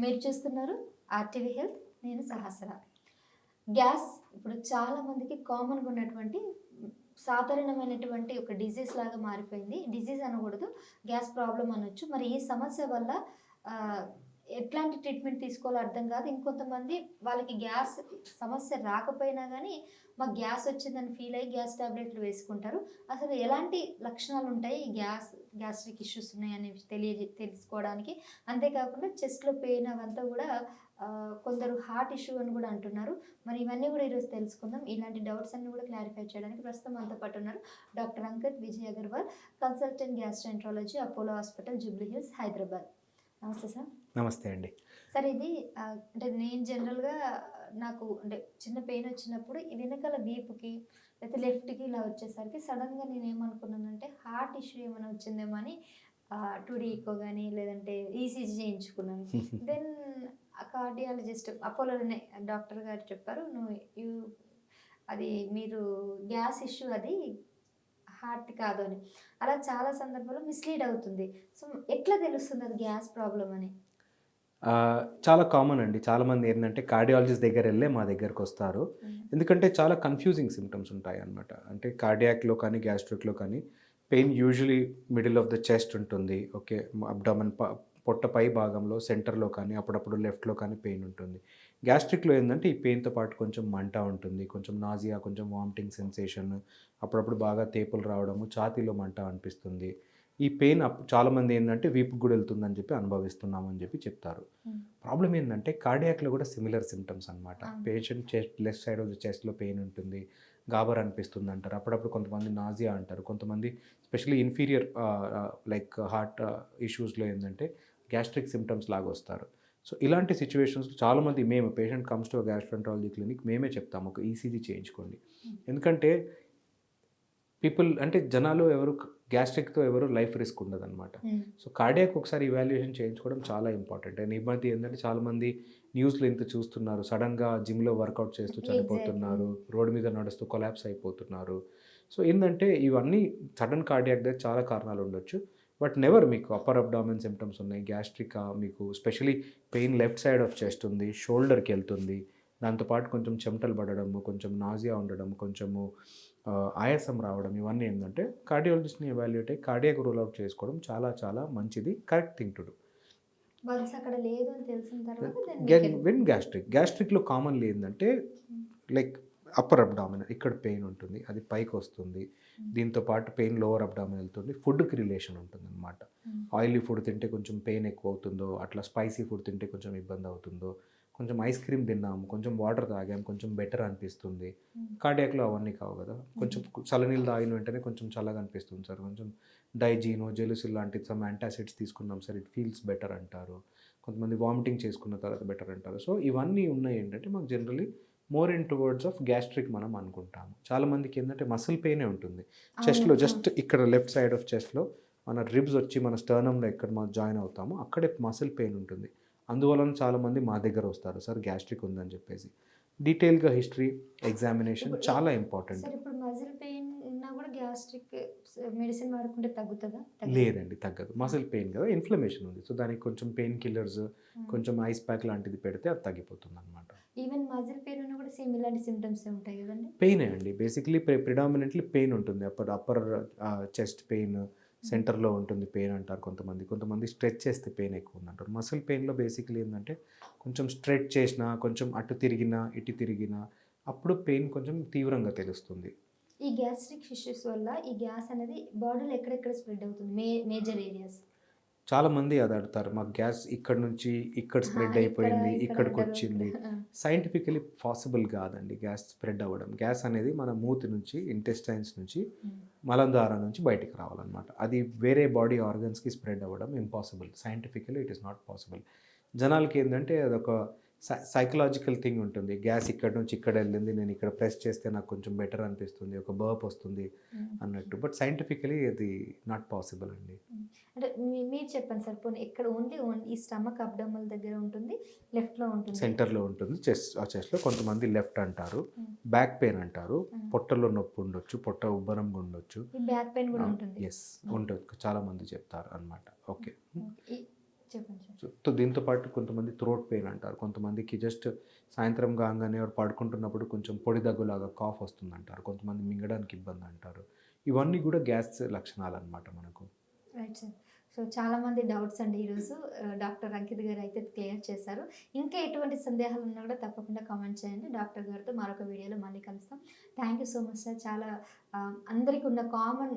మీరు చూస్తున్నారు RTV health నేను సహస్ర. గ్యాస్ ఇప్పుడు చాలామందికి కామన్గా ఉన్నటువంటి సాధారణమైనటువంటి ఒక డిజీజ్ లాగా మారిపోయింది. డిజీజ్ అనకూడదు గ్యాస్ ప్రాబ్లం అనొచ్చు. మరి ఈ సమస్య వల్ల ఎట్లాంటి ట్రీట్మెంట్ తీసుకోవాలో అర్థం కాదు. ఇంకొంతమంది వాళ్ళకి గ్యాస్ సమస్య రాకపోయినా కానీ మాకు గ్యాస్ వచ్చిందని ఫీల్ అయ్యి గ్యాస్ టాబ్లెట్లు వేసుకుంటారు. అసలు ఎలాంటి లక్షణాలు ఉంటాయి గ్యాస్ గ్యాస్ట్రిక్ ఇష్యూస్ ఉన్నాయని తెలియ తెలుసుకోవడానికి? అంతేకాకుండా చెస్ట్లో పెయిన్ అవంతా కూడా కొందరు హార్ట్ ఇష్యూ అని కూడా అంటున్నారు. మరి ఇవన్నీ కూడా ఈరోజు తెలుసుకుందాం. ఇలాంటి డౌట్స్ అన్ని కూడా క్లారిఫై చేయడానికి ప్రస్తుతం అంత పాటు ఉన్నారు doctor Ankit Vijay Agarwal consultant gastroenterology Apollo hospital Jubilee Hills Hyderabad. నమస్తే సార్. నమస్తే అండి. సార్ ఇది అంటే నేను జనరల్గా నాకు అంటే చిన్న పెయిన్ వచ్చినప్పుడు ఈ వెనకాల వీపుకి లేకపోతే లెఫ్ట్కి ఇలా వచ్చేసరికి సడన్గా నేను ఏమనుకున్నానంటే హార్ట్ ఇష్యూ ఏమైనా వచ్చిందేమో అని టూడీ ఈకో కానీ లేదంటే ఈసీజీ చేయించుకున్నాను. దెన్ కార్డియాలజిస్ట్ అపోలోనే డాక్టర్ గారు చెప్పారు నువ్వు యూ అది మీరు గ్యాస్ ఇష్యూ అది హార్ట్ కాదు అని. అలా చాలా సందర్భాల్లో మిస్లీడ్ అవుతుంది. సో ఎట్లా తెలుస్తుంది అది గ్యాస్ ప్రాబ్లం అని? చాలా కామన్ అండి. చాలామంది ఏంటంటే కార్డియాలజిస్ట్ దగ్గర వెళ్ళే మా దగ్గరకు వస్తారు. ఎందుకంటే చాలా కన్ఫ్యూజింగ్ సిమ్టమ్స్ ఉంటాయి అన్నమాట. అంటే కార్డియాక్లో కానీ గ్యాస్ట్రిక్లో కానీ pain usually middle of the chest ఉంటుంది. ఓకే అబ్డామన్ పొట్ట పై భాగంలో సెంటర్లో కానీ అప్పుడప్పుడు లెఫ్ట్లో కానీ పెయిన్ ఉంటుంది. గ్యాస్ట్రిక్లో ఏంటంటే ఈ పెయిన్తో పాటు కొంచెం మంట ఉంటుంది కొంచెం నాజియా కొంచెం వామిటింగ్ సెన్సేషన్ అప్పుడప్పుడు బాగా తేపులు రావడము ఛాతీలో మంట అనిపిస్తుంది. ఈ పెయిన్ అప్ చాలామంది ఏంటంటే వీపు కూడా వెళ్తుందని చెప్పి అనుభవిస్తున్నామని చెప్పి చెప్తారు. ప్రాబ్లం ఏంటంటే కార్డియాక్లో కూడా సిమిలర్ సిమ్టమ్స్ అనమాట. Patient chest left side of the చెస్ట్లో pain ఉంటుంది గాబర్ అనిపిస్తుంది అంటారు. అప్పుడప్పుడు కొంతమంది నాజియా అంటారు. కొంతమంది స్పెషల్లీ ఇన్ఫీరియర్ లైక్ హార్ట్ ఇష్యూస్లో ఏంటంటే గ్యాస్ట్రిక్ సిమ్టమ్స్ లాగా వస్తారు. సో ఇలాంటి సిచ్యువేషన్స్ చాలామంది మేము patient comes to gastroenterology clinic మేమే చెప్తాము ఒక ఈసీజీ చేయించుకోండి. Hmm. ఎందుకంటే పీపుల్ అంటే జనాలు ఎవరు గ్యాస్ట్రిక్తో ఎవరు లైఫ్ రిస్క్ ఉండదన్నమాట. సో కార్డియాక్ ఒకసారి ఇవాల్యుయేషన్ చేయించుకోవడం చాలా ఇంపార్టెంట్ అండ్ ఈ మధ్య ఏంటంటే చాలామంది న్యూస్లో ఇంత చూస్తున్నారు సడన్గా జిమ్లో వర్కౌట్ చేస్తూ చనిపోతున్నారు రోడ్డు మీద నడుస్తూ కొలాప్స్ అయిపోతున్నారు. సో ఏంటంటే ఇవన్నీ సడన్ కార్డియాక్ దగ్గర చాలా కారణాలు ఉండొచ్చు. బట్ నెవర్ మీకు అప్పర్ అబ్డామిన్ సిమ్టమ్స్ ఉన్నాయి. గ్యాస్ట్రిక్ మీకు specially pain left side of chest ఉంది షోల్డర్కి వెళ్తుంది. దాంతోపాటు కొంచెం చెమటలు పడడము కొంచెం నాజియా ఉండడం కొంచెము ఆయాసం రావడం ఇవన్నీ ఏంటంటే కార్డియాలజిస్ట్ని ఎవాల్యుయేట్ అయ్యి కార్డియాక్ రూల్ అవుట్ చేసుకోవడం చాలా చాలా మంచిది. Correct thing to do. When gastric గ్యాస్ట్రిక్లో commonly ఏంటంటే లైక్ అప్పర్ అబ్డామిన్ ఇక్కడ పెయిన్ ఉంటుంది అది పైకి వస్తుంది. దీంతో పాటు పెయిన్ లోవర్ అబ్డామిన్ వెళ్తుంది ఫుడ్కి రిలేషన్ ఉంటుంది అనమాట Hmm. ఆయిలీ ఫుడ్ తింటే కొంచెం పెయిన్ ఎక్కువ అవుతుందో అట్లా స్పైసీ ఫుడ్ తింటే కొంచెం ఇబ్బంది అవుతుందో కొంచెం ఐస్ క్రీమ్ తిన్నాము కొంచెం వాటర్ తాగాం కొంచెం బెటర్ అనిపిస్తుంది. Hmm. కార్డియాక్లో అవన్నీ కావు కదా. కొంచెం చల్లనీళ్ళు తాగిన వెంటనే కొంచెం చల్లగా అనిపిస్తుంది సార్. కొంచెం డైజీనో జెలుసిల్ లాంటి సమ్ యాంటాసిడ్స్ తీసుకున్నాం సార్ ఇట్ ఫీల్స్ బెటర్ అంటారు. కొంతమంది వామిటింగ్ చేసుకున్న తర్వాత బెటర్ అంటారు. సో ఇవన్నీ ఉన్నాయి ఏంటంటే మాకు generally more in towards of gastric మనం అనుకుంటాము. చాలా మందికి ఏంటంటే మసిల్ పెయినే ఉంటుంది. చెస్ట్లో జస్ట్ ఇక్కడ లెఫ్ట్ సైడ్ ఆఫ్ చెస్ట్లో మన రిబ్స్ వచ్చి మన స్టర్నంలో ఎక్కడ మనం జాయిన్ అవుతామో అక్కడే మసిల్ పెయిన్ ఉంటుంది. అందువలన చాలామంది మా దగ్గర వస్తారు. సార్ గ్యాస్ట్రిక్ ఉందని చెప్పేసి. డీటెయిల్గా హిస్టరీ ఎగ్జామినేషన్ చాలా ఇంపార్టెంట్ సార్ ఇప్పుడు మజిల్ పెయిన్ ఉన్నా కూడా గ్యాస్ట్రిక్ మెడిసిన్ వాడుకుంటే తగ్గుతుందా? లేదండి తగ్గదు. మసిల్ పెయిన్ కదా ఇన్ఫ్లమేషన్ ఉంది. సో దానికి కొంచెం పెయిన్ కిల్లర్స్. కొంచెం ఐస్ ప్యాక్ లాంటిది పెడితే అది తగ్గిపోతుంది అనమాట ఈవెన్ మజిల్ పెయిన్ కూడా సేమ్ ఇలాంటి సిమ్టమ్స్ ఉంటాయి కదండి? పెయినే అండి. బేసిక్లీ ప్రిడామినెంట్లీ పెయిన్ ఉంటుంది. అప్పర్ అప్పర్ చెస్ట్ పెయిన్ సెంటర్లో ఉంటుంది పెయిన్ అంటారు కొంతమంది. కొంతమంది స్ట్రెచ్ చేస్తే పెయిన్ ఎక్కువ ఉంది అంటారు. మసిల్ పెయిన్లో బేసిక్లీ ఏంటంటే కొంచెం స్ట్రెచ్ చేసినా కొంచెం అటు తిరిగినా ఇటు తిరిగినా అప్పుడు పెయిన్ కొంచెం తీవ్రంగా తెలుస్తుంది. ఈ గ్యాస్ట్రిక్ ఇష్యూస్ వల్ల ఈ గ్యాస్ అనేది బాడీలో ఎక్కడెక్కడ స్ప్రెడ్ అవుతుంది? మే మేజర్ ఏరియాస్ చాలా మంది అది అడుగుతారు. మాకు గ్యాస్ ఇక్కడ నుంచి ఇక్కడ స్ప్రెడ్ అయిపోయింది ఇక్కడికి వచ్చింది. సైంటిఫికలీ పాసిబుల్ కాదండి గ్యాస్ స్ప్రెడ్ అవ్వడం. గ్యాస్ అనేది మన మూతి నుంచి ఇంటెస్టైన్స్ నుంచి మలద్వారం నుంచి బయటికి రావాలన్నమాట. అది వేరే బాడీ ఆర్గన్స్కి స్ప్రెడ్ అవ్వడం impossible scientifically it is not possible జనాలకి ఏంటంటే అదొక సైకలాజికల్ థింగ్ ఉంటుంది. గ్యాస్ ఇక్కడ నుంచి ఇక్కడ వెళ్ళింది నేను ఇక్కడ ప్రెస్ చేస్తే నాకు కొంచెం బెటర్ అనిపిస్తుంది ఒక బర్ప్ వస్తుంది అన్నట్టు. బట్ సైంటిఫికలీ అది నాట్ పాసిబుల్ అండి. అంటే మీరు చెప్పండి సార్ పోనీ ఎక్కడ ఓన్లీ ఈ స్టమక్ అబ్డమల్ దగ్గర ఉంటుంది లెఫ్ట్లో ఉంటుంది? సెంటర్లో ఉంటుంది చెస్ట్ ఆ చెస్ట్లో కొంతమంది లెఫ్ట్ అంటారు. బ్యాక్ పెయిన్ అంటారు. పొట్టలో నొప్పి ఉండొచ్చు పొట్ట ఉబ్బరంగా ఉండొచ్చు. బ్యాక్ పెయిన్ కూడా ఉంటుంది. ఎస్ ఉండొచ్చు చాలా మంది చెప్తారు అనమాట ఓకే. సో దీంతో పాటు కొంతమంది థ్రోట్ పెయిన్ అంటారు. కొంతమందికి జస్ట్ సాయంత్రం కాగానే వాడు పడుకుంటున్నప్పుడు కొంచెం పొడి దగ్గులాగా కాఫ్ వస్తుంది అంటారు కొంతమంది మింగడానికి ఇబ్బంది అంటారు. ఇవన్నీ కూడా గ్యాస్ లక్షణాలు అనమాట మనకు. రైట్ సార్ సో చాలా మంది డౌట్స్ అండి ఈరోజు డాక్టర్ అంకిత్ గారు అయితే క్లియర్ చేశారు. ఇంకా ఎటువంటి సందేహాలు ఉన్నా కూడా తప్పకుండా కామెంట్ చేయండి. డాక్టర్ గారితో మరొక వీడియోలో మళ్ళీ కలుస్తాం. Thank you so much sir చాలా అందరికీ ఉన్న కామన్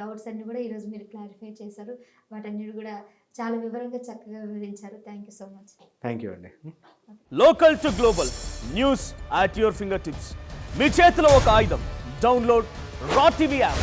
డౌట్స్ అన్ని కూడా ఈరోజు మీరు క్లారిఫై చేశారు. వాటన్నిటి కూడా చాలా వివరంగా చక్కగా వివరించారు. Thank you so much thank you అండి. Local to global news at your fingertips మీ చేతిలో ఒక ఆయుధం. Download Raw TV app